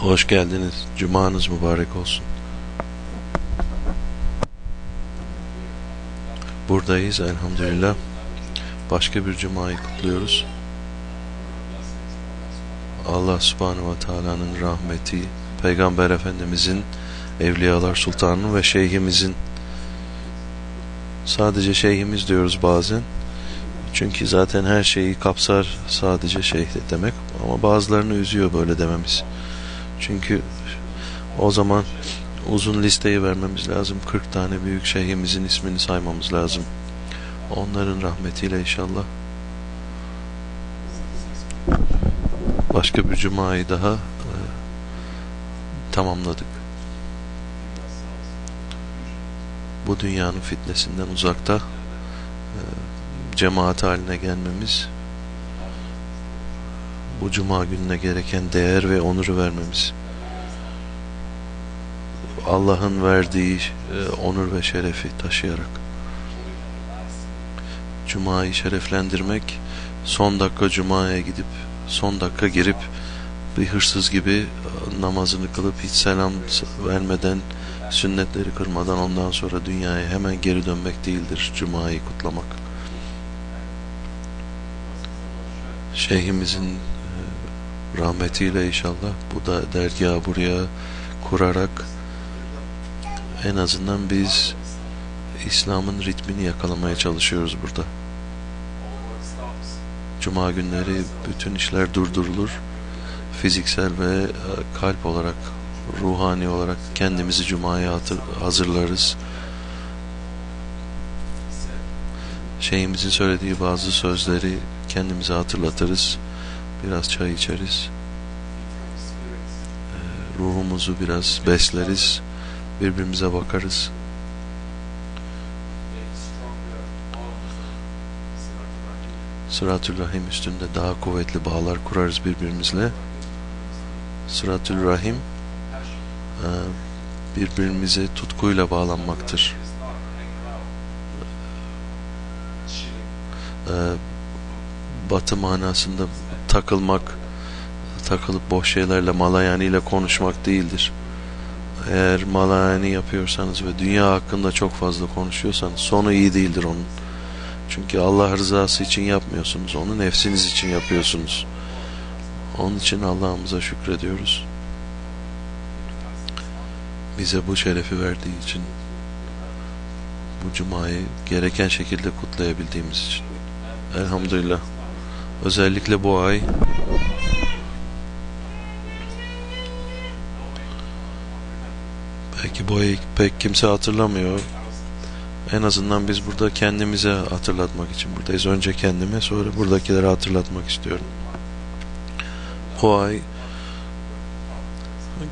Hoş geldiniz. Cumanız mübarek olsun. Buradayız elhamdülillah. Başka bir cumayı kutluyoruz. Allah subhanahu ve teala'nın rahmeti, Peygamber Efendimizin, Evliyalar Sultanı'nın ve Şeyhimizin sadece şeyhimiz diyoruz bazen. Çünkü zaten her şeyi kapsar sadece şeyh demek. Ama bazılarını üzüyor böyle dememiz. Çünkü o zaman uzun listeyi vermemiz lazım. 40 tane büyük şeyhimizin ismini saymamız lazım. Onların rahmetiyle inşallah başka bir cumayı daha e, tamamladık. Bu dünyanın fitnesinden uzakta e, cemaat haline gelmemiz bu cuma gününe gereken değer ve onuru vermemiz. Allah'ın verdiği e, onur ve şerefi taşıyarak. Cuma'yı şereflendirmek, son dakika Cuma'ya gidip, son dakika girip bir hırsız gibi namazını kılıp hiç selam vermeden, sünnetleri kırmadan ondan sonra dünyaya hemen geri dönmek değildir Cuma'yı kutlamak. Şeyhimizin rahmetiyle inşallah bu da dergahı buraya kurarak en azından biz İslam'ın ritmini yakalamaya çalışıyoruz burada. Cuma günleri bütün işler durdurulur. Fiziksel ve kalp olarak, ruhani olarak kendimizi Cuma'ya hazırlarız. Şeyimizin söylediği bazı sözleri kendimize hatırlatırız biraz çay içeriz. Ee, ruhumuzu biraz besleriz. Birbirimize bakarız. Sıratül Rahim üstünde daha kuvvetli bağlar kurarız birbirimizle. Sıratül Rahim e, birbirimize tutkuyla bağlanmaktır. E, batı manasında takılmak, takılıp boş şeylerle malayani konuşmak değildir. Eğer malayani yapıyorsanız ve dünya hakkında çok fazla konuşuyorsanız sonu iyi değildir onun. Çünkü Allah rızası için yapmıyorsunuz. Onu nefsiniz için yapıyorsunuz. Onun için Allah'ımıza şükrediyoruz. Bize bu şerefi verdiği için bu cumayı gereken şekilde kutlayabildiğimiz için. Elhamdülillah. Özellikle bu ay belki bu ay pek kimse hatırlamıyor. En azından biz burada kendimize hatırlatmak için buradayız. Önce kendime sonra buradakileri hatırlatmak istiyorum. Bu ay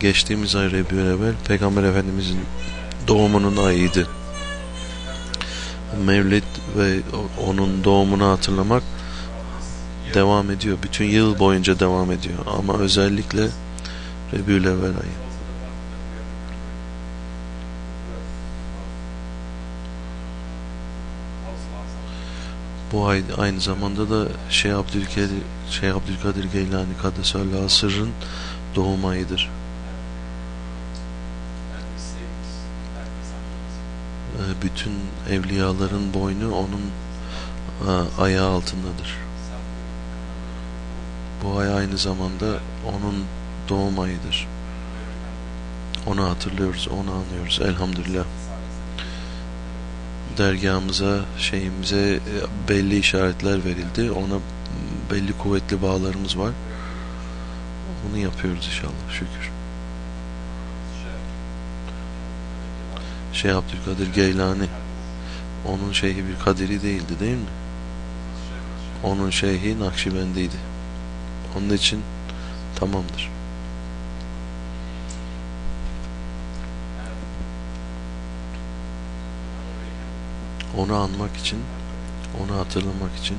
geçtiğimiz ay Rebiyül Peygamber Efendimizin doğumunun ayıydı. Mevlid ve onun doğumunu hatırlamak devam ediyor. Bütün yıl boyunca devam ediyor. Ama özellikle Rebül Evvel ayı. Bu ay aynı zamanda da Şeyh Abdülkadir, Şeyh Abdülkadir Geylani Kaddesallahu Sırr'ın doğum ayıdır. Ee, bütün evliyaların boynu onun e, ayağı altındadır. Bu ay aynı zamanda onun doğum ayıdır. Onu hatırlıyoruz, onu anlıyoruz. Elhamdülillah. Dergahımıza, şeyimize e, belli işaretler verildi. Ona belli kuvvetli bağlarımız var. Onu yapıyoruz inşallah. Şükür. Şeyh Abdülkadir Geylani onun şeyhi bir kaderi değildi değil mi? Onun şeyhi Nakşibendiydi. Onun için tamamdır. Onu anmak için, onu hatırlamak için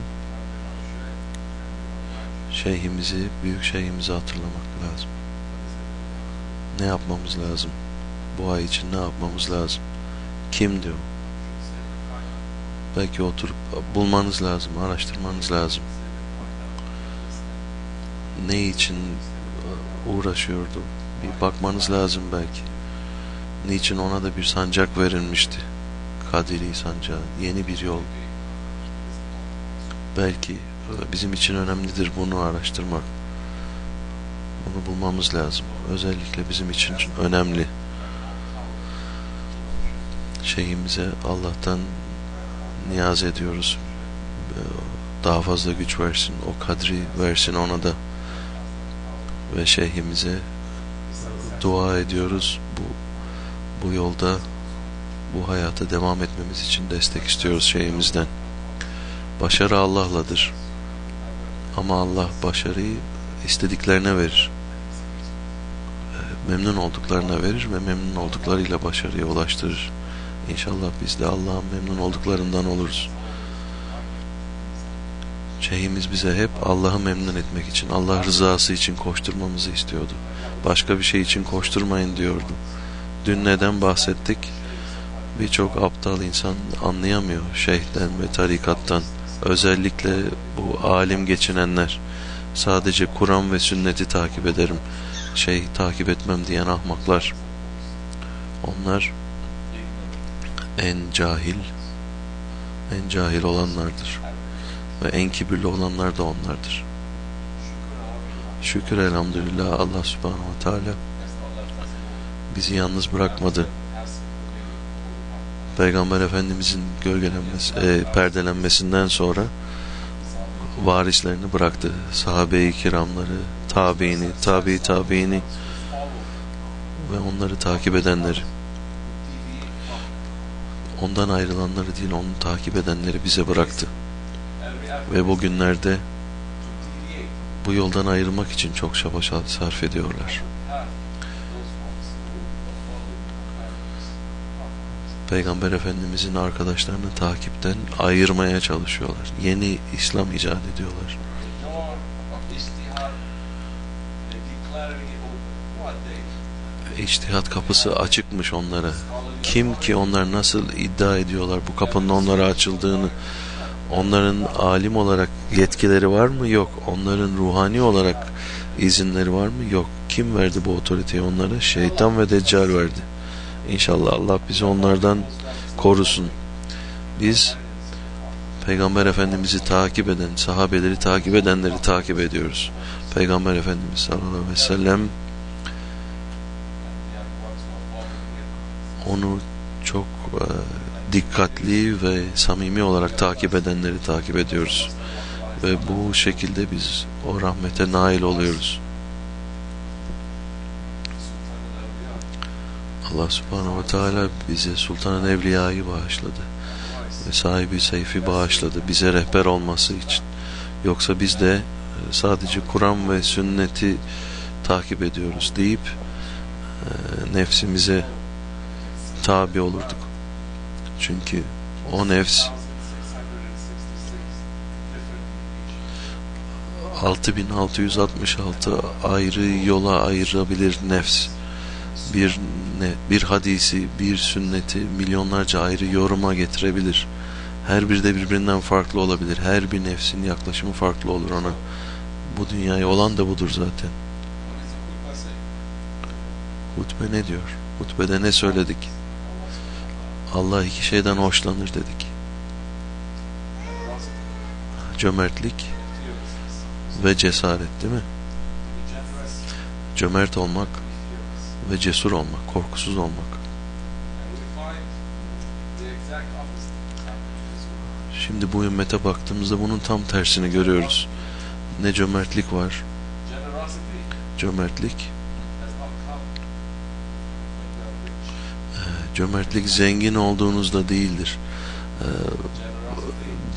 şeyhimizi, büyük şeyhimizi hatırlamak lazım. Ne yapmamız lazım? Bu ay için ne yapmamız lazım? Kim diyor? Belki oturup bulmanız lazım, araştırmanız lazım ne için uğraşıyordu bir bakmanız lazım belki. Niçin ona da bir sancak verilmişti? Kadiri sancağı, yeni bir yol. Belki e, bizim için önemlidir bunu araştırmak. Bunu bulmamız lazım. Özellikle bizim için önemli. Şeyimize Allah'tan niyaz ediyoruz. E, Daha fazla güç versin, o kadri versin ona da. Ve şeyhimize dua ediyoruz. Bu bu yolda bu hayata devam etmemiz için destek istiyoruz şeyimizden. Başarı Allah'ladır. Ama Allah başarıyı istediklerine verir. Ee, Memnun olduklarına verir ve memnun olduklarıyla başarıya ulaştırır. İnşallah biz de Allah'ın memnun olduklarından oluruz. Şeyhimiz bize hep Allah'ı memnun etmek için, Allah rızası için koşturmamızı istiyordu. Başka bir şey için koşturmayın diyordu. Dün neden bahsettik? Birçok aptal insan anlayamıyor şeyhten ve tarikattan. Özellikle bu alim geçinenler. Sadece Kur'an ve sünneti takip ederim. Şey takip etmem diyen ahmaklar. Onlar en cahil, en cahil olanlardır. Ve en kibirli olanlar da onlardır. Şükür elhamdülillah Allah subhanahu ve teala bizi yalnız bırakmadı. Peygamber Efendimizin gölgelenmesi, e, perdelenmesinden sonra varislerini bıraktı. Sahabe-i kiramları, tabiini, tabi tabiini ve onları takip edenleri. Ondan ayrılanları değil, onu takip edenleri bize bıraktı. Ve bugünlerde bu yoldan ayrılmak için çok çaba sarf ediyorlar. Peygamber Efendimizin arkadaşlarını takipten ayırmaya çalışıyorlar. Yeni İslam icat ediyorlar. İçtihat kapısı açıkmış onlara. Kim ki onlar nasıl iddia ediyorlar bu kapının onlara açıldığını onların alim olarak yetkileri var mı? Yok. Onların ruhani olarak izinleri var mı? Yok. Kim verdi bu otoriteyi onlara? Şeytan ve Deccal verdi. İnşallah Allah bizi onlardan korusun. Biz Peygamber Efendimiz'i takip eden, sahabeleri takip edenleri takip ediyoruz. Peygamber Efendimiz sallallahu aleyhi ve sellem onu çok e, dikkatli ve samimi olarak takip edenleri takip ediyoruz. Ve bu şekilde biz o rahmete nail oluyoruz. Allah subhanahu ve teala bize Sultan-ı Evliya'yı bağışladı. Ve sahibi Seyfi bağışladı. Bize rehber olması için. Yoksa biz de sadece Kur'an ve sünneti takip ediyoruz deyip e, nefsimize tabi olurduk. Çünkü o nefs 6666 ayrı yola ayırabilir nefs. Bir ne, bir hadisi, bir sünneti milyonlarca ayrı yoruma getirebilir. Her biri de birbirinden farklı olabilir. Her bir nefsin yaklaşımı farklı olur ona. Bu dünyaya olan da budur zaten. Hutbe ne diyor? Hutbede ne söyledik? Allah iki şeyden hoşlanır dedik. Cömertlik ve cesaret değil mi? Cömert olmak ve cesur olmak, korkusuz olmak. Şimdi bu ümmete baktığımızda bunun tam tersini görüyoruz. Ne cömertlik var. Cömertlik Cömertlik zengin olduğunuzda değildir. E,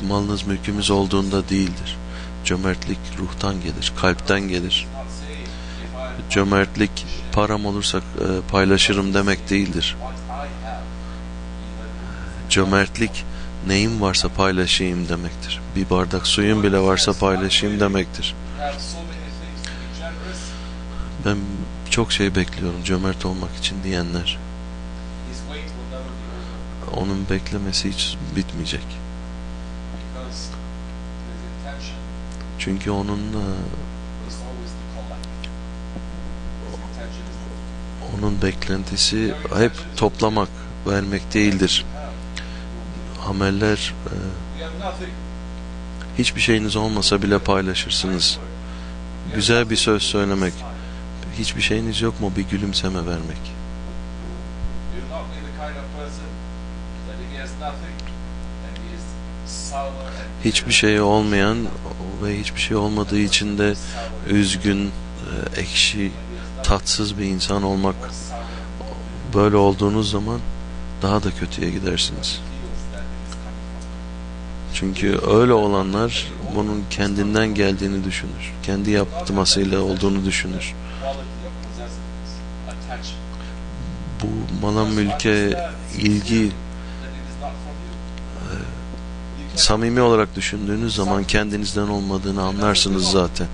malınız mülkümüz olduğunda değildir. Cömertlik ruhtan gelir, kalpten gelir. Cömertlik param olursa e, paylaşırım demek değildir. Cömertlik neyim varsa paylaşayım demektir. Bir bardak suyun bile varsa paylaşayım demektir. Ben çok şey bekliyorum cömert olmak için diyenler onun beklemesi hiç bitmeyecek. Çünkü onun Onun beklentisi hep toplamak, vermek değildir. Ameller e, hiçbir şeyiniz olmasa bile paylaşırsınız. Güzel bir söz söylemek. Hiçbir şeyiniz yok mu bir gülümseme vermek. Hiçbir şey olmayan ve hiçbir şey olmadığı için de üzgün, e, ekşi, tatsız bir insan olmak böyle olduğunuz zaman daha da kötüye gidersiniz. Çünkü öyle olanlar bunun kendinden geldiğini düşünür. Kendi yaptırmasıyla olduğunu düşünür. Bu mala mülke ilgi samimi olarak düşündüğünüz zaman kendinizden olmadığını anlarsınız zaten.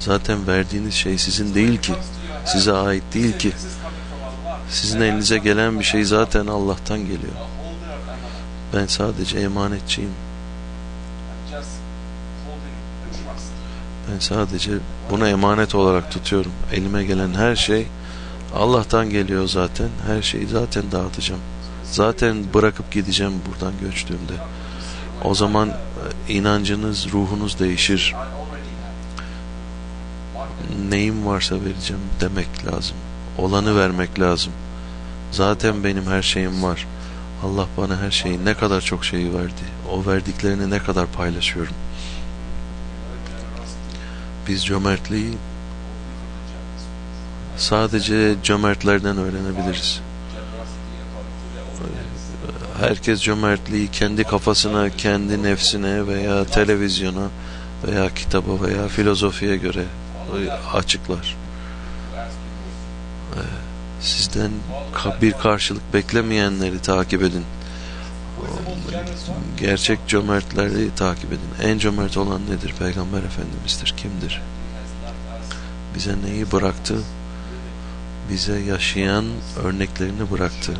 Zaten verdiğiniz şey sizin değil ki. Size ait değil ki. Sizin elinize gelen bir şey zaten Allah'tan geliyor. Ben sadece emanetçiyim. Ben sadece buna emanet olarak tutuyorum. Elime gelen her şey Allah'tan geliyor zaten. Her şeyi zaten dağıtacağım. Zaten bırakıp gideceğim buradan göçtüğümde. O zaman e, inancınız, ruhunuz değişir. Neyim varsa vereceğim demek lazım. Olanı vermek lazım. Zaten benim her şeyim var. Allah bana her şeyi ne kadar çok şeyi verdi. O verdiklerini ne kadar paylaşıyorum. Biz cömertliği sadece cömertlerden öğrenebiliriz. Herkes cömertliği kendi kafasına, kendi nefsine veya televizyona veya kitaba veya filozofiye göre açıklar. Sizden bir karşılık beklemeyenleri takip edin. Gerçek cömertleri takip edin. En cömert olan nedir? Peygamber Efendimiz'dir. Kimdir? Bize neyi bıraktı? Bize yaşayan örneklerini bıraktı.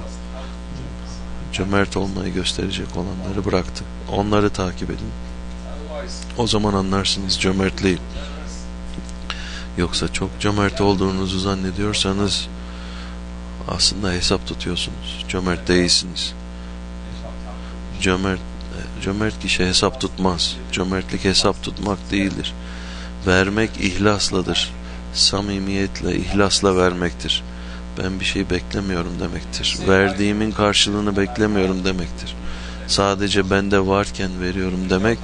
Cömert olmayı gösterecek olanları bıraktı. Onları takip edin. O zaman anlarsınız cömertliği. Yoksa çok cömert olduğunuzu zannediyorsanız aslında hesap tutuyorsunuz. Cömert değilsiniz. Cömert, cömert kişi hesap tutmaz. Cömertlik hesap tutmak değildir. Vermek ihlasladır. Samimiyetle, ihlasla vermektir. Ben bir şey beklemiyorum demektir. Verdiğimin karşılığını beklemiyorum demektir. Sadece bende varken veriyorum demek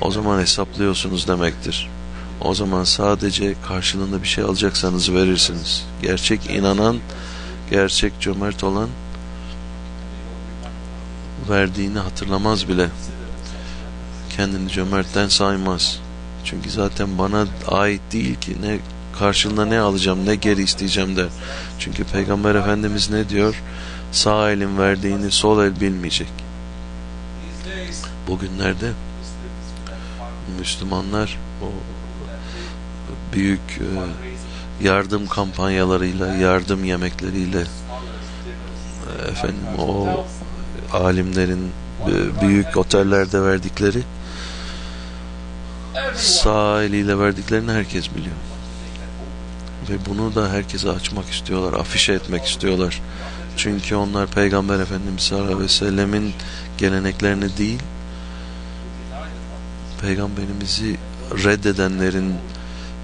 o zaman hesaplıyorsunuz demektir. O zaman sadece karşılığında bir şey alacaksanız verirsiniz. Gerçek inanan, gerçek cömert olan verdiğini hatırlamaz bile. Kendini cömertten saymaz. Çünkü zaten bana ait değil ki ne karşılığında ne alacağım ne geri isteyeceğim der. Çünkü Peygamber Efendimiz ne diyor? Sağ elin verdiğini sol el bilmeyecek. Bugünlerde Müslümanlar o büyük e, yardım kampanyalarıyla, yardım yemekleriyle efendim o alimlerin e, büyük otellerde verdikleri sağ eliyle verdiklerini herkes biliyor. Ve bunu da herkese açmak istiyorlar, afişe etmek istiyorlar. Çünkü onlar Peygamber Efendimiz sallallahu aleyhi ve sellemin geleneklerini değil, Peygamberimizi reddedenlerin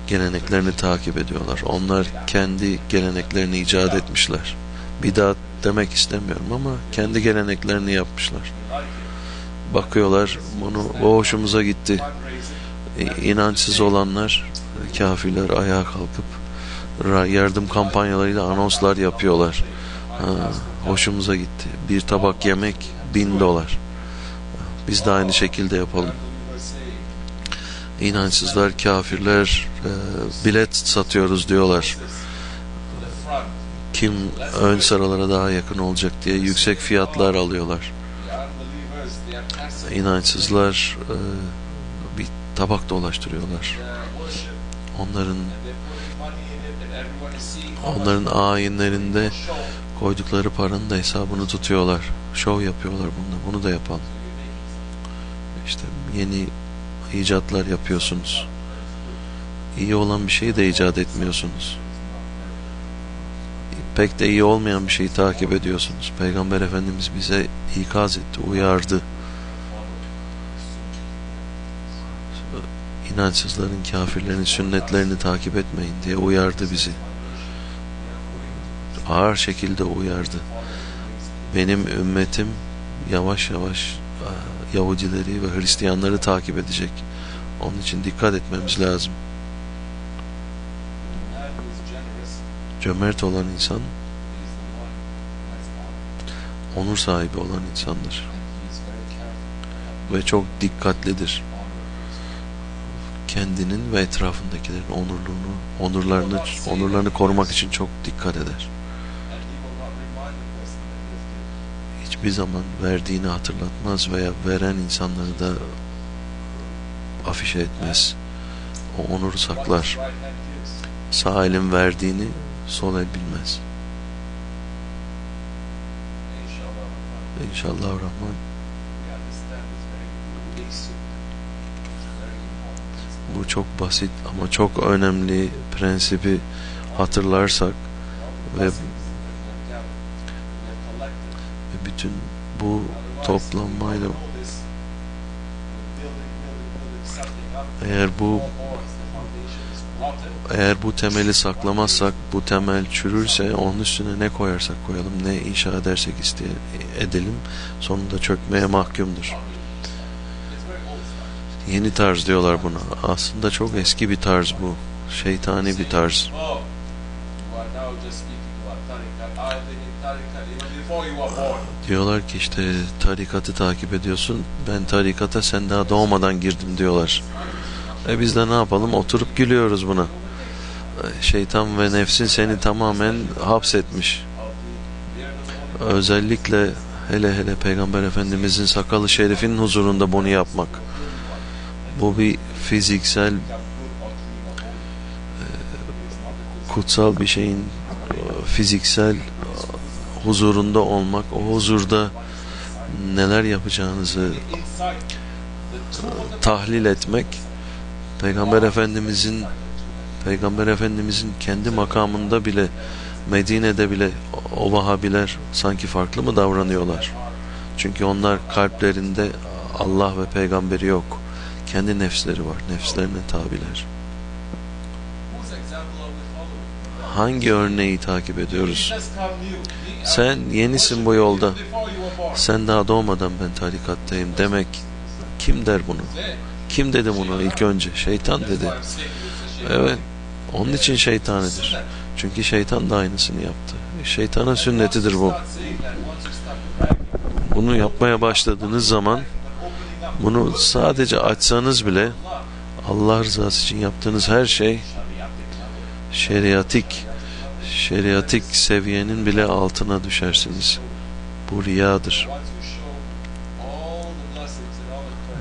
geleneklerini takip ediyorlar. Onlar kendi geleneklerini icat etmişler. Bidat demek istemiyorum ama kendi geleneklerini yapmışlar. Bakıyorlar bunu o hoşumuza gitti. İnançsız olanlar kafirler ayağa kalkıp yardım kampanyalarıyla anonslar yapıyorlar. Ha, hoşumuza gitti. Bir tabak yemek bin dolar. Biz de aynı şekilde yapalım. İnançsızlar, kafirler e, bilet satıyoruz diyorlar. Kim ön sıralara daha yakın olacak diye yüksek fiyatlar alıyorlar. İnançsızlar e, bir tabak dolaştırıyorlar. Onların onların ayinlerinde koydukları paranın da hesabını tutuyorlar. Şov yapıyorlar bunda. Bunu da yapalım. İşte yeni icatlar yapıyorsunuz. İyi olan bir şeyi de icat etmiyorsunuz. pek de iyi olmayan bir şeyi takip ediyorsunuz. Peygamber Efendimiz bize ikaz etti, uyardı. İnançsızların, kafirlerin sünnetlerini takip etmeyin diye uyardı bizi. Ağır şekilde uyardı. Benim ümmetim yavaş yavaş Yahudileri ve Hristiyanları takip edecek. Onun için dikkat etmemiz lazım. Cömert olan insan onur sahibi olan insandır. Ve çok dikkatlidir. Kendinin ve etrafındakilerin onurluğunu, onurlarını, onurlarını korumak için çok dikkat eder. Hiçbir zaman verdiğini hatırlatmaz veya veren insanları da afişe etmez. O onuru saklar. Sağ elin verdiğini sol el bilmez. İnşallah Rahman. Bu çok basit ama çok önemli prensibi hatırlarsak ve, ve bütün bu toplanmayla eğer bu eğer bu temeli saklamazsak, bu temel çürürse onun üstüne ne koyarsak koyalım, ne inşa edersek isteye, edelim, sonunda çökmeye mahkumdur. Yeni tarz diyorlar buna. Aslında çok eski bir tarz bu. Şeytani bir tarz. Diyorlar ki işte tarikatı takip ediyorsun. Ben tarikata sen daha doğmadan girdim diyorlar. E biz de ne yapalım? Oturup gülüyoruz buna. Şeytan ve nefsin seni tamamen hapsetmiş. Özellikle hele hele Peygamber Efendimizin sakalı şerifinin huzurunda bunu yapmak. Bu bir fiziksel kutsal bir şeyin fiziksel huzurunda olmak, o huzurda neler yapacağınızı tahlil etmek Peygamber Efendimizin Peygamber Efendimizin kendi makamında bile Medine'de bile o Vahabiler sanki farklı mı davranıyorlar? Çünkü onlar kalplerinde Allah ve peygamberi yok. Kendi nefsleri var. Nefslerine tabiler. Hangi örneği takip ediyoruz? Sen yenisin bu yolda. Sen daha doğmadan ben tarikattayım demek kim der bunu? Kim dedi bunu ilk önce? Şeytan dedi. Evet. Onun için şeytanidir. Çünkü şeytan da aynısını yaptı. Şeytanın sünnetidir bu. Bunu yapmaya başladığınız zaman bunu sadece açsanız bile Allah rızası için yaptığınız her şey şeriatik şeriatik seviyenin bile altına düşersiniz. Bu riyadır.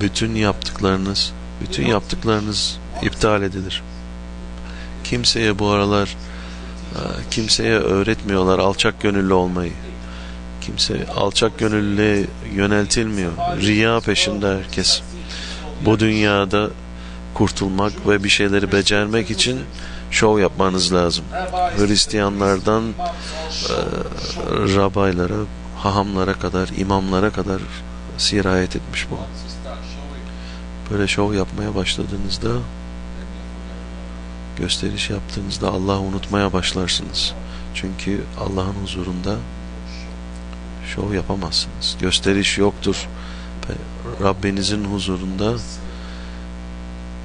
Bütün yaptıklarınız, bütün yaptıklarınız iptal edilir. Kimseye bu aralar kimseye öğretmiyorlar alçak gönüllü olmayı. Kimse alçak gönüllüye yöneltilmiyor. Riya peşinde herkes. Bu dünyada kurtulmak ve bir şeyleri becermek için şov yapmanız lazım. Hristiyanlardan e, rabaylara, hahamlara kadar, imamlara kadar sirayet etmiş bu. Böyle şov yapmaya başladığınızda gösteriş yaptığınızda Allah'ı unutmaya başlarsınız. Çünkü Allah'ın huzurunda şov yapamazsınız. Gösteriş yoktur. Rabbinizin huzurunda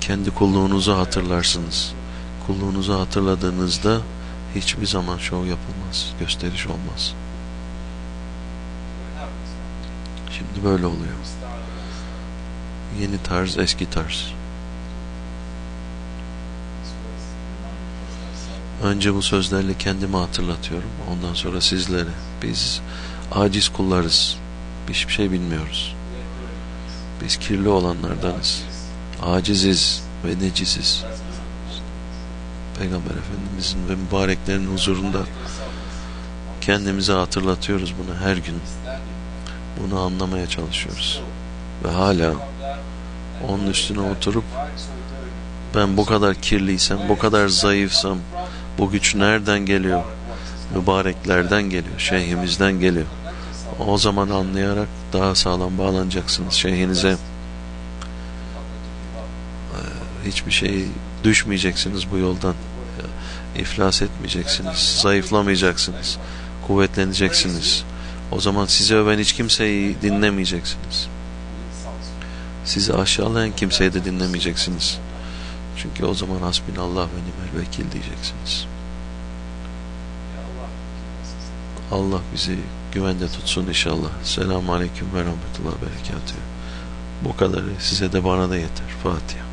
kendi kulluğunuzu hatırlarsınız. Kulluğunuzu hatırladığınızda hiçbir zaman şov yapılmaz. Gösteriş olmaz. Şimdi böyle oluyor. Yeni tarz, eski tarz. Önce bu sözlerle kendimi hatırlatıyorum. Ondan sonra sizlere. Biz aciz kullarız. Hiçbir şey bilmiyoruz. Biz kirli olanlardanız. Aciziz ve neciziz. Peygamber Efendimizin ve mübareklerin huzurunda kendimize hatırlatıyoruz bunu her gün. Bunu anlamaya çalışıyoruz. Ve hala onun üstüne oturup ben bu kadar kirliysem, bu kadar zayıfsam, bu güç nereden geliyor? mübareklerden geliyor, şeyhimizden geliyor. O zaman anlayarak daha sağlam bağlanacaksınız şeyhinize. Ee, hiçbir şey düşmeyeceksiniz bu yoldan. İflas etmeyeceksiniz, zayıflamayacaksınız, kuvvetleneceksiniz. O zaman sizi öven hiç kimseyi dinlemeyeceksiniz. Sizi aşağılayan kimseyi de dinlemeyeceksiniz. Çünkü o zaman hasbinallah ve nimel vekil diyeceksiniz. Allah bizi güvende tutsun inşallah. Selamun Aleyküm ve Rahmetullah Berekatühü. Bu kadarı size de bana da yeter. Fatiha.